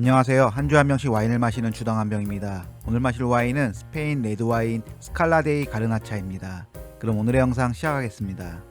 안녕하세요. 한 주 한 병씩 와인을 마시는 주당 한 병입니다. 오늘 마실 와인은 스페인 레드 와인 스칼라데이 가르나차입니다. 그럼 오늘의 영상 시작하겠습니다.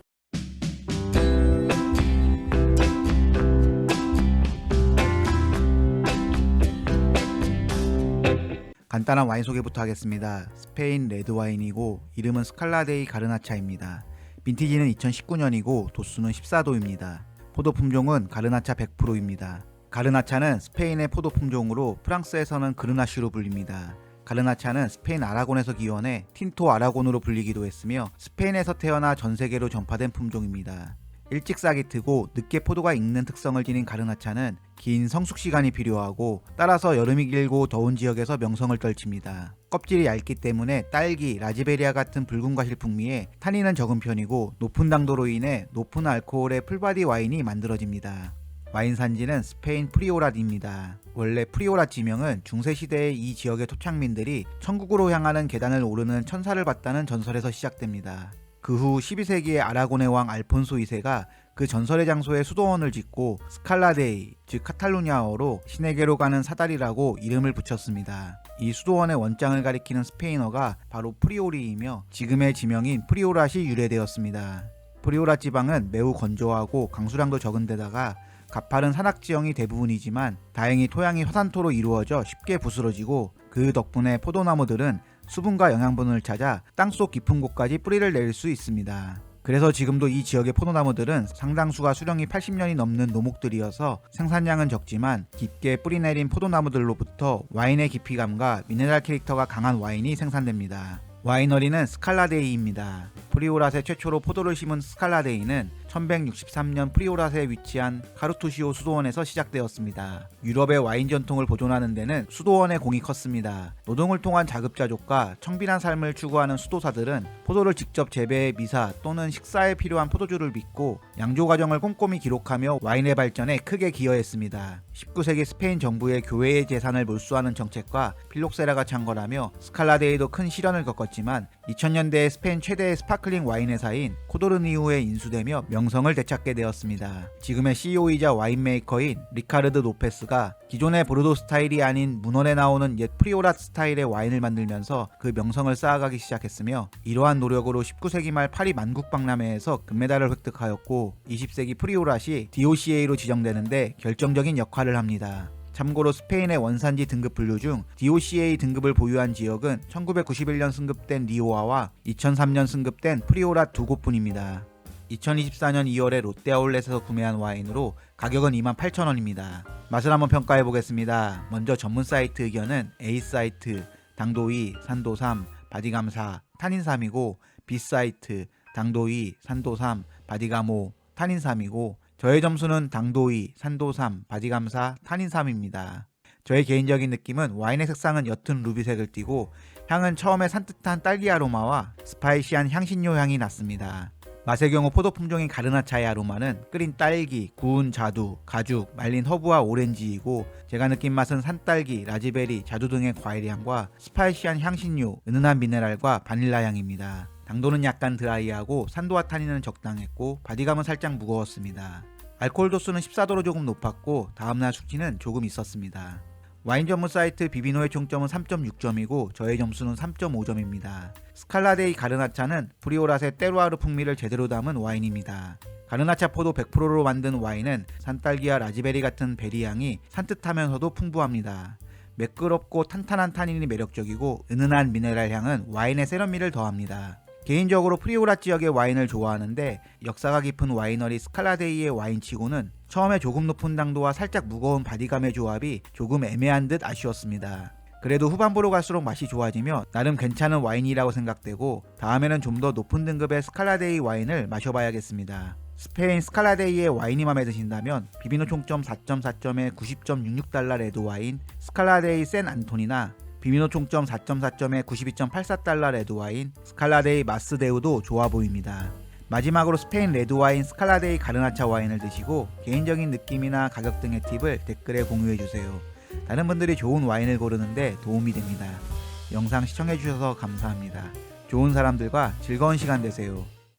간단한 와인 소개부터 하겠습니다. 스페인 레드 와인이고 이름은 스칼라데이 가르나차입니다. 빈티지는 2019년이고 도수는 14도입니다. 포도 품종은 가르나차 100%입니다. 가르나차는 스페인의 포도 품종으로 프랑스에서는 그르나슈로 불립니다. 가르나차는 스페인 아라곤에서 기원해 틴토 아라곤으로 불리기도 했으며 스페인에서 태어나 전 세계로 전파된 품종입니다. 일찍 싹이 트고 늦게 포도가 익는 특성을 지닌 가르나차는 긴 성숙 시간이 필요하고 따라서 여름이 길고 더운 지역에서 명성을 떨칩니다. 껍질이 얇기 때문에 딸기, 라즈베리아 같은 붉은 과실 풍미에 탄닌은 적은 편이고 높은 당도로 인해 높은 알코올의 풀바디 와인이 만들어집니다. 와인 산지는 스페인 프리오라입니다. 원래 프리오라 지명은 중세 시대의 이 지역의 토착민들이 천국으로 향하는 계단을 오르는 천사를 봤다는 전설에서 시작됩니다. 그 후 12세기의 아라곤의 왕 알폰소 2세가 그 전설의 장소에 수도원을 짓고 스칼라데이, 즉 카탈루냐어로 신에게로 가는 사다리라고 이름을 붙였습니다. 이 수도원의 원장을 가리키는 스페인어가 바로 프리오리이며 지금의 지명인 프리오랏이 유래되었습니다. 프리오라 지방은 매우 건조하고 강수량도 적은 데다가 가파른 산악 지형이 대부분이지만 다행히 토양이 화산토로 이루어져 쉽게 부스러지고 그 덕분에 포도나무들은 수분과 영양분을 찾아 땅속 깊은 곳까지 뿌리를 내릴 수 있습니다. 그래서 지금도 이 지역의 포도나무들은 상당수가 수령이 80년이 넘는 노목들이어서 생산량은 적지만 깊게 뿌리 내린 포도나무들로부터 와인의 깊이감과 미네랄 캐릭터가 강한 와인이 생산됩니다. 와이너리는 스칼라데이입니다. 프리오랏의 최초로 포도를 심은 스칼라데이는 1163년 프리오랏에 위치한 카르투시오 수도원에서 시작되었습니다. 유럽의 와인 전통을 보존하는 데는 수도원의 공이 컸습니다. 노동을 통한 자급자족과 청빈한 삶을 추구하는 수도사들은 포도를 직접 재배해 미사 또는 식사에 필요한 포도주를 빚고 양조 과정을 꼼꼼히 기록하며 와인의 발전에 크게 기여했습니다. 19세기 스페인 정부의 교회의 재산을 몰수하는 정책과 필록세라가 창궐하며 스칼라데이도 큰 시련을 겪었 지만 2000년대에 스페인 최대의 스파클링 와인 회사인 코도르니우에 인수되며 명성을 되찾게 되었습니다. 지금의 CEO이자 와인 메이커인 리카르드 노페스가 기존의 보르도 스타일이 아닌 문헌에 나오는 옛 프리오랏 스타일의 와인을 만들면서 그 명성을 쌓아가기 시작했으며 이러한 노력으로 19세기 말 파리 만국박람회에서 금메달을 획득하였고 20세기 프리오랏이 DOCA로 지정되는데 결정적인 역할을 합니다. 참고로 스페인의 원산지 등급 분류 중 DOCA 등급을 보유한 지역은 1991년 승급된 리오아와 2003년 승급된 프리오라 두 곳뿐입니다. 2024년 2월에 롯데아울렛에서 구매한 와인으로 가격은 28,000원입니다. 맛을 한번 평가해 보겠습니다. 먼저 전문 사이트 의견은 A 사이트, 당도 2, 산도 3, 바디감 4, 탄닌 3이고 B 사이트, 당도 2, 산도 3, 바디감 5, 탄닌 3이고 저의 점수는 당도 2, 산도 3, 바디감 4, 탄닌 3입니다. 저의 개인적인 느낌은 와인의 색상은 옅은 루비색을 띠고 향은 처음에 산뜻한 딸기 아로마와 스파이시한 향신료 향이 났습니다. 맛의 경우 포도 품종인 가르나차의 아로마는 끓인 딸기, 구운 자두, 가죽, 말린 허브와 오렌지이고 제가 느낀 맛은 산딸기, 라즈베리, 자두 등의 과일 향과 스파이시한 향신료, 은은한 미네랄과 바닐라 향입니다. 당도는 약간 드라이하고 산도와 타닌은 적당했고 바디감은 살짝 무거웠습니다. 알코올 도수는 14도로 조금 높았고 다음날 숙취는 조금 있었습니다. 와인 전문 사이트 비비노의 총점은 3.6점이고 저의 점수는 3.5점입니다. 스칼라데이 가르나차는 프리오랏의 때루아르 풍미를 제대로 담은 와인입니다. 가르나차 포도 100%로 만든 와인은 산딸기와 라즈베리 같은 베리 향이 산뜻하면서도 풍부합니다. 매끄럽고 탄탄한 타닌이 매력적이고 은은한 미네랄 향은 와인의 세련미를 더합니다. 개인적으로 프리오라 지역의 와인을 좋아하는데 역사가 깊은 와이너리 스칼라데이의 와인치고는 처음에 조금 높은 당도와 살짝 무거운 바디감의 조합이 조금 애매한 듯 아쉬웠습니다. 그래도 후반부로 갈수록 맛이 좋아지며 나름 괜찮은 와인이라고 생각되고 다음에는 좀 더 높은 등급의 스칼라데이 와인을 마셔봐야겠습니다. 스페인 스칼라데이의 와인이 마음에 드신다면 비비노 총점 4.4점에 90.66달러 레드 와인 스칼라데이 센 안토니나 비미노 총점 4.4점에 92.84달러 레드와인 스칼라데이 마스데우도 좋아 보입니다. 마지막으로 스페인 레드와인 스칼라데이 가르나차 와인을 드시고 개인적인 느낌이나 가격 등의 팁을 댓글에 공유해주세요. 다른 분들이 좋은 와인을 고르는데 도움이 됩니다. 영상 시청해주셔서 감사합니다. 좋은 사람들과 즐거운 시간 되세요.